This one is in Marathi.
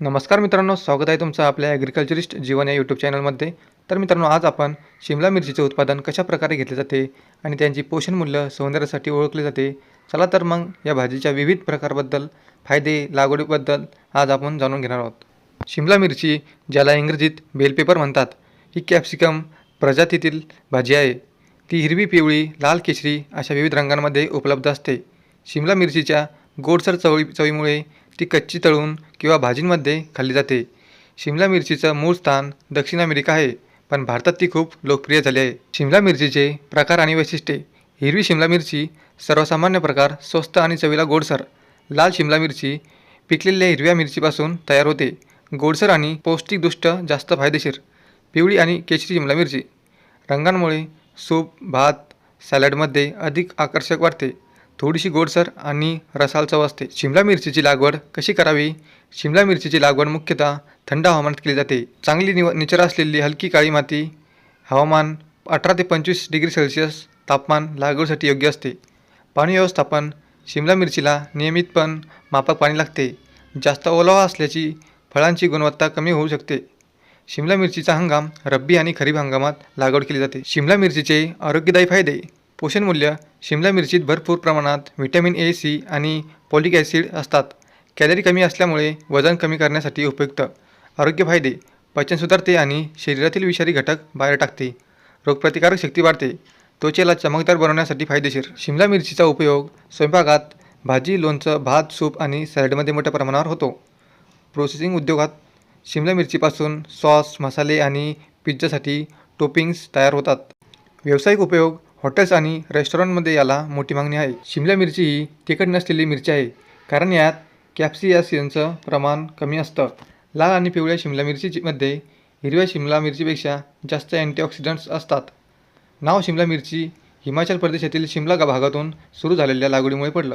नमस्कार मित्रांनो स्वागत आहे तुमचं आपल्या ॲग्रिकल्चरिस्ट जीवन या यूट्यूब चॅनलमध्ये तर मित्रांनो आज आपण शिमला मिरचीचे उत्पादन कशा प्रकारे घेतले जाते आणि त्यांची पोषण मूल्य सौंदर्यासाठी ओळखले जाते? चला तर मग या भाजीच्या विविध प्रकाराबद्दल फायदे लागवडीबद्दल आज आपण जाणून घेणार आहोत. शिमला मिरची ज्याला इंग्रजीत बेल पेपर म्हणतात ही कॅप्सिकम प्रजातीतील भाजी आहे. ती हिरवी पिवळी लाल केशरी अशा विविध रंगांमध्ये उपलब्ध असते. शिमला मिरचीच्या गोडसर चवळी चवीमुळे ती कच्ची तळून किंवा भाजींमध्ये खाल्ली जाते. शिमला मिरचीचं मूळ स्थान दक्षिण अमेरिका आहे पण भारतात ती खूप लोकप्रिय झाली आहे. शिमला मिरचीचे प्रकार आणि वैशिष्ट्ये. हिरवी शिमला मिरची सर्वसामान्य प्रकार स्वस्त आणि चवीला गोडसर. लाल शिमला मिरची पिकलेल्या हिरव्या मिरचीपासून तयार होते. गोडसर आणि पौष्टिकदृष्ट जास्त फायदेशीर. पिवळी आणि केशरी शिमला मिरची. रंगांमुळे सूप भात सॅलडमध्ये अधिक आकर्षक वाटते थोडीशी गोडसर आणि रसाळ चव असते. शिमला मिरचीची लागवड कशी करावी? शिमला मिरचीची लागवड मुख्यतः थंड हवामानात केली जाते. चांगली निव निचरा असलेली हलकी काळी माती हवामान अठरा ते पंचवीस डिग्री सेल्सिअस तापमान लागवडीसाठी योग्य असते. पाणी व्यवस्थापन शिमला मिरचीला नियमितपण पण पाणी लागते. जास्त ओलावा असल्याची फळांची गुणवत्ता कमी होऊ शकते. शिमला मिरचीचा हंगाम रब्बी आणि खरीप हंगामात लागवड केली जाते. शिमला मिरचीचे आरोग्यदायी फायदे पोषण मूल्य शिमला मिरचीत भरपूर प्रमाणात व्हिटॅमिन ए सी आणि पॉलिक ॲसिड असतात. कॅलरी कमी असल्यामुळे वजन कमी करण्यासाठी उपयुक्त. आरोग्य फायदे पचन सुधारते आणि शरीरातील विषारी घटक बाहेर टाकते. रोगप्रतिकारक शक्ती वाढते. त्वचेला चमकदार बनवण्यासाठी फायदेशीर. शिमला मिरचीचा उपयोग स्वयंपाकात भाजी लोणचं भात सूप आणि सॅलडमध्ये मोठ्या प्रमाणावर होतो. प्रोसेसिंग उद्योगात शिमला मिरचीपासून सॉस मसाले आणि पिझ्झासाठी टोपिंग्स तयार होतात. व्यावसायिक उपयोग हॉटेल्स आणि रेस्टॉरंटमध्ये याला मोठी मागणी आहे. शिमला मिरची ही तिखट नसलेली मिरची आहे कारण यात कॅप्सियासिनचं प्रमाण कमी असतं. लाल आणि पिवळ्या शिमला मिरचीमध्ये हिरव्या शिमला मिरचीपेक्षा जास्त अँटीऑक्सिडंट्स असतात. नाव शिमला मिरची हिमाचल प्रदेशातील शिमला भागातून सुरू झालेल्या लागवडीमुळे पडलं.